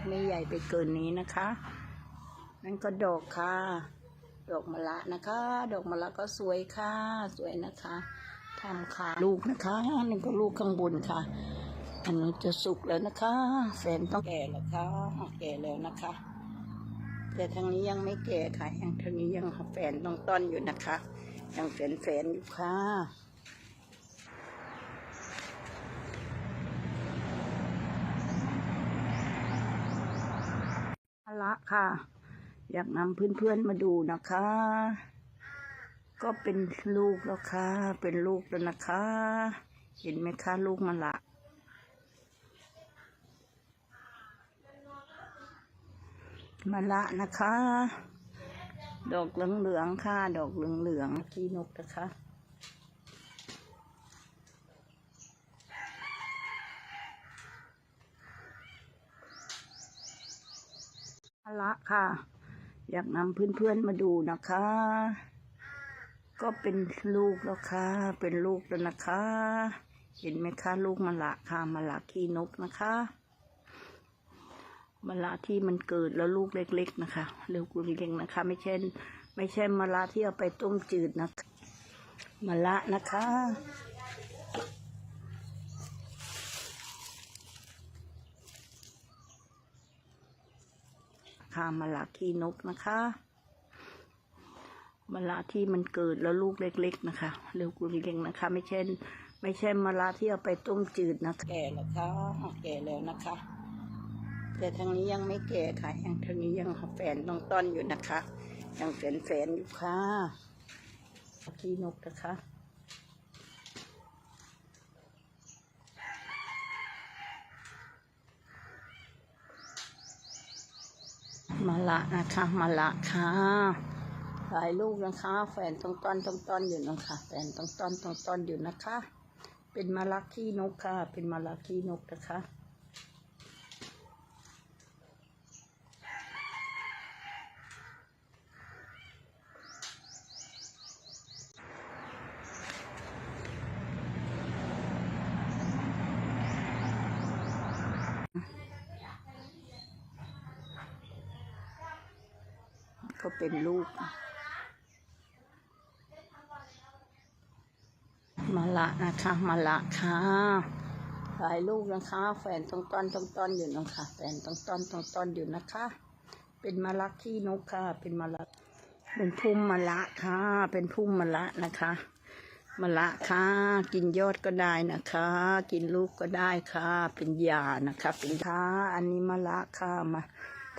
กไม่ใหญ่ไปเกินนี้นะคะ นั่นก็ดอกค่ะ ดอกมะละนะคะ ดอกมะละก็สวยค่ะ สวยนะคะทำค่ะลูกนะคะนี่ก็ลูกข้างบนค่ะอันนี้จะสุกแล้วนะคะแฟนต้องแก่แล้วค่ะแก่แล้วนะคะ แต่ทางนี้ยังไม่แก่ค่ะยังทางนี้ยังแฟนต้องต้อนอยู่นะคะ ยังแฟนแฟนอยู่ค่ะ เอาละค่ะ อยากนำเพื่อนๆมาดูนะคะ ก็เป็นลูกแล้วค่ะ เป็นลูกแล้วนะคะ เห็นไหมคะลูกมันละมาละนะคะ ดอกเหลืองๆค่ะ ดอกเหลืองๆที่นกนะคะ เอา ละค่ะ อยากนำเพื่อนๆมาดูนะคะ ก็เป็นลูกแล้วค่ะ เป็นลูกแล้วนะคะ เห็นไหมคะลูกมะละค่ะมะละขี้นกนะคะมะละที่มันเกิดแล้วลูกเล็ก ๆ นะคะลูกเล็กๆนะคะ ไม่ใช่ไม่ใช่มะละที่เอาไปต้มจืดนะคะมะละนะคะ ค่ะมะละขี้นกนะคะมะละที่มันเกิดแล้วลูกเล็ก ๆนะคะลูกเล็กๆนะคะ ไม่ใช่ไม่ใช่มะละที่เอาไปต้มจืดนะะแก่แล้วค่ะแก่แล้วนะคะ แต่ทางนี้ยังไม่แก่ค่ะยังทางนี้ยังแฟนต้องต้อนอยู่นะคะ ยังแฟนแฟนอยู่ค่ะขี้นกนะคะ มาละนะคะ มาละค่ะหลายลูกนะคะแฟนตรงต้อนตรงต้อนอยู่นะคะแฟนตรงต้อนตรงต้อนอยู่นะคะ เป็นมาละขี้นกค่ะ เป็นมาละขี้นกนะคะ ก็ เป็นลูก มาละนะคะ มาละค่ะหลายลูกนะคะ แฟนต้องต้อนต้องต้อนอยู่นะคะแฟนต้องต้อนต้องต้อนอยู่นะคะ เป็นมะละขี้นกค่ะ เป็นมะละเป็นพุ่มมะละค่ะ เป็นพุ่มมะละนะคะมะละค่ะ กินยอดก็ได้นะคะ กินลูกก็ได้ค่ะ เป็นยานะคะ เป็นค่ะอันนี้มะละค่ะมา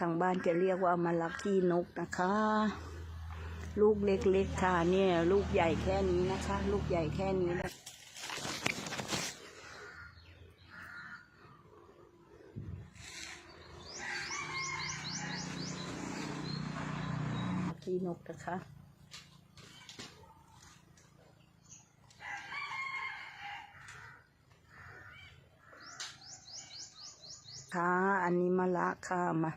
ทางบ้านจะเรียกว่ามะละขี้นกนะคะ ลูกเล็กๆค่ะเนี่ย ลูกใหญ่แค่นี้นะคะ ลูกใหญ่แค่นี้นะีนกนะคะ ค่ะ อันนี้มะละค่ะ มา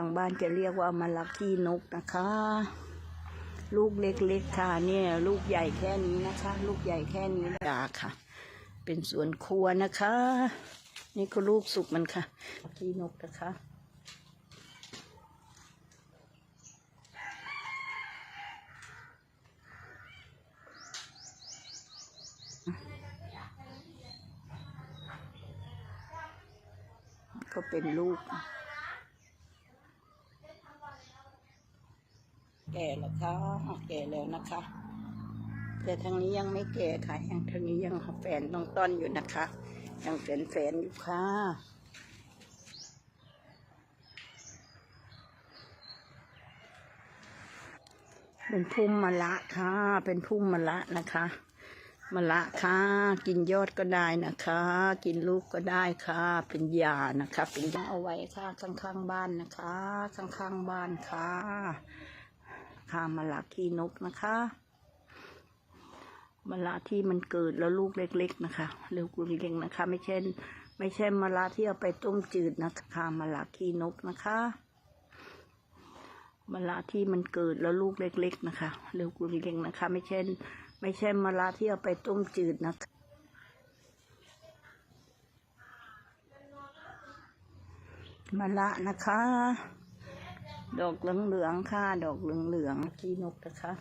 ทางบ้านจะเรียกว่ามะละขี้นกนะคะ ลูกเล็กๆค่ะเนี่ย ลูกใหญ่แค่นี้นะคะ ลูกใหญ่แค่นี้ดาค่ะ เป็นสวนครัวนะคะ นี่ก็ลูกสุกมันค่ะขี้นกนะคะก็เป็นลูก แก่แล้วค่ะแก่แล้วนะคะ แต่ทางนี้ยังไม่แก่ค่ะยังทางนี้ยังแฟนต้องต้อนอยู่นะคะ ยังแฟนแฟนๆอยู่ค่ะเป็นพุ่มมะละค่ะ เป็นพุ่มมะละนะคะมะละค่ะ กินยอดก็ได้นะคะ กินลูกก็ได้ค่ะ เป็นยานะคะ เป็นยาเอาไว้ค่ะ ข้างๆบ้านนะคะ ข้างๆบ้านค่ะ ค่ะมะละขี้นกนะคะมะละที่มันเกิดแล้วลูกเล็ก ๆ นะคะลูกเล็กนะคะ ไม่ใช่ไม่ใช่มะละที่เอาไปต้มจืดนะคะมะละขี้นกนะคะมะละที่มันเกิดแล้วลูกเล็ก ๆ นะคะลูกเล็กนะคะ ไม่ใช่ไม่ใช่มะละที่เอาไปต้มจืดนะคะมะละนะคะ ดอกเหลืองๆค่ะ ดอกเหลืองๆขี้นกนะคะ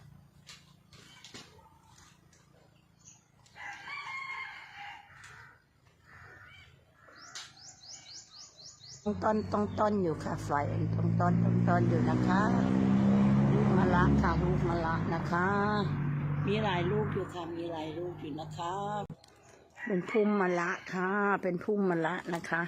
ต้องต้นต้องต้นอยู่ค่ะไฟต้องต้นต้องต้นอยู่นะคะลูกมะละค่ะลูกมะละนะคะ มีหลายลูกอยู่ค่ะมีหลายลูกอยู่นะคะ เป็นพุ่มมะละค่ะ เป็นพุ่มมะละนะคะ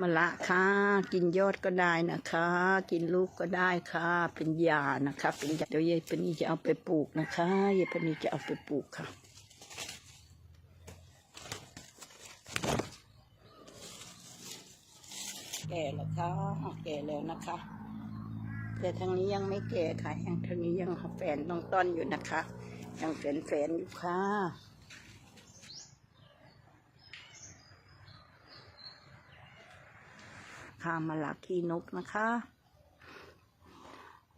มะละค่ะ กินยอดก็ได้นะคะ กินลูกก็ได้ค่ะ เป็นยานะคะ เป็นยาเดี๋ยวยายปนีจะเอาไปปลูกนะคะยายปนีจะเอาไปปลูกค่ะแก่แล้วค่ะแก่แล้วนะคะ แต่ทางนี้ยังไม่แก่ค่ะยังทางนี้ยังแฝนต้องต้อนอยู่นะคะ ยังแฝนแฝนอยู่ค่ะ ค่ะมะละขี้นกนะคะ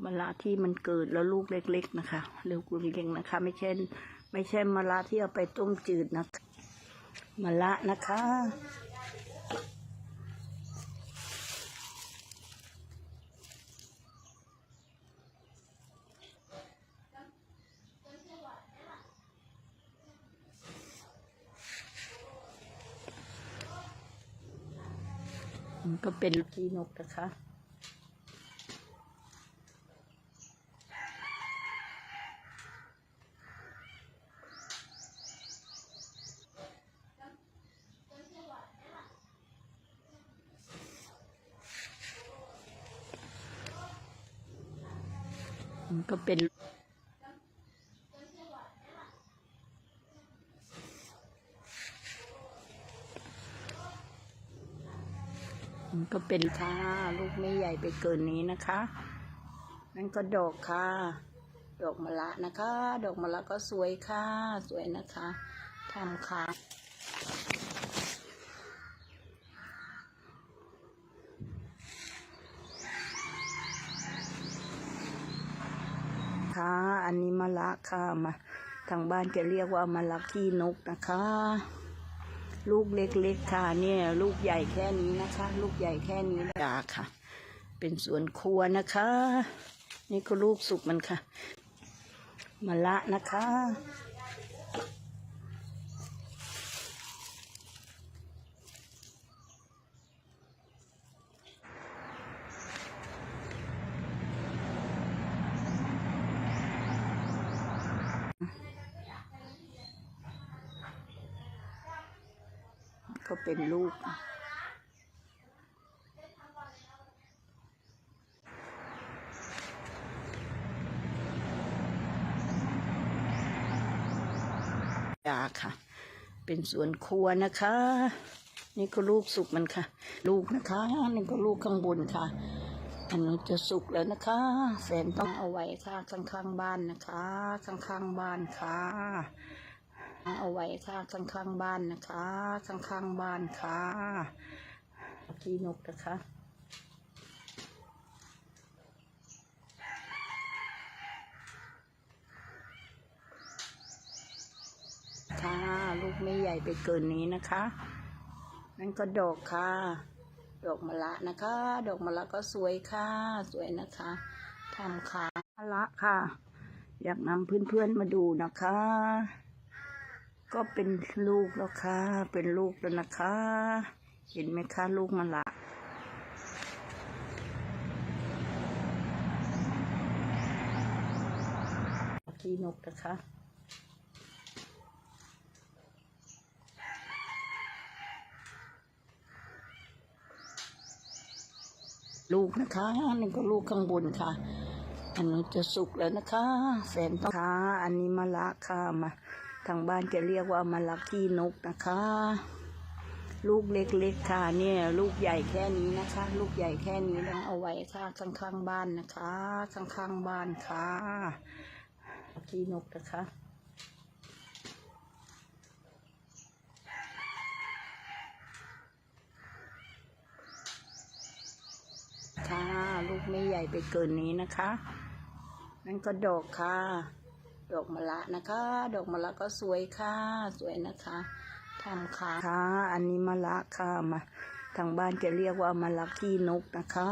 มะละที่มันเกิดแล้วลูกเล็ก ๆนะคะลูกเล็กๆนะคะ ไม่ใช่ไม่ใช่มะละที่เอาไปต้มจืดนะคะมะละนะคะ ก็เป็นขี้นกนะคะมันก็เป็น ก็เป็นค่ะ ลูกไม่ใหญ่ไปเกินนี้นะคะ นั่นก็ดอกค่ะ ดอกมะละนะคะ ดอกมะละก็สวยค่ะ สวยนะคะทำค่ะค่ะอันนี้มะละค่ะมาทางบ้านจะเรียกว่ามะละขี้นกนะคะ ลูกเล็กๆค่ะเนี่ย ลูกใหญ่แค่นี้นะคะ ลูกใหญ่แค่นี้ดาค่ะ เป็นสวนครัวนะคะ นี่ก็ลูกสุกมันค่ะมะละนะคะก็ เป็นลูก ยาค่ะ เป็นสวนครัวนะคะ นี่ก็ลูกสุกมันค่ะ ลูกนะคะนี่ก็ลูกข้างบนค่ะอันนี้จะสุกแล้วนะคะ แฟนต้องเอาไว้ค่ะข้างๆบ้านนะคะ ข้างๆบ้านค่ะ เอาไว้ค่ะ ข้างๆบ้านนะคะ ข้างๆบ้านค่ะขี้นกนะคะค่ะลูกไม่ใหญ่ไปเกินนี้นะคะ นั่นก็ดอกค่ะ ดอกมะละนะคะ ดอกมะละก็สวยค่ะ สวยนะคะทำค่ะมะละค่ะ อยากนำเพื่อนๆมาดูนะคะ ก็เป็นลูกแล้วค่ะ เป็นลูกแล้วนะคะ เห็นไหมคะลูกมะละขี้นกนะคะลูกนะคะนี่ก็ลูกข้างบนค่ะ อันนี้จะสุกแล้วนะคะ แฟนต้องค่ะ อันนี้มะละค่ะมา ทางบ้านจะเรียกว่ามะละขี้นกนะคะ ลูกเล็กๆค่ะเนี่ย ลูกใหญ่แค่นี้นะคะ ลูกใหญ่แค่นี้ต้องเอาไว้ค่ะข้างๆบ้านนะคะข้างๆบ้านค่ะขี้นกนะคะค่ะลูกไม่ใหญ่ไปเกินนี้นะคะ นั่นก็ดอกค่ะ ดอกมะละนะคะ ดอกมะละก็สวยค่ะ สวยนะคะทำค่ะค่ะ อันนี้มะละค่ะมาทางบ้านจะเรียกว่ามะละขี้นกนะคะ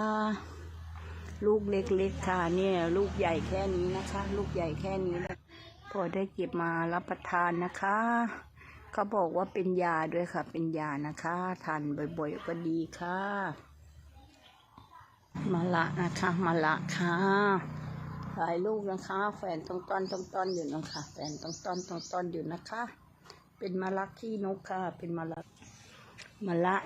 ลูกเล็กๆค่ะเนี่ย ลูกใหญ่แค่นี้นะคะ ลูกใหญ่แค่นี้นะพอได้เก็บมารับประทานนะคะเขาบอกว่าเป็นยาด้วยค่ะ เป็นยานะคะทานบ่อยๆก็ดีค่ะมะละนะคะมะละค่ะ หลายลูกนะคะแฟนต้องต้อนต้องต้อนอยู่นะคะแฟนต้องต้อนต้องต้อนอยู่นะคะ เป็นมะละขี้นกค่ะ เป็นมะละมะละ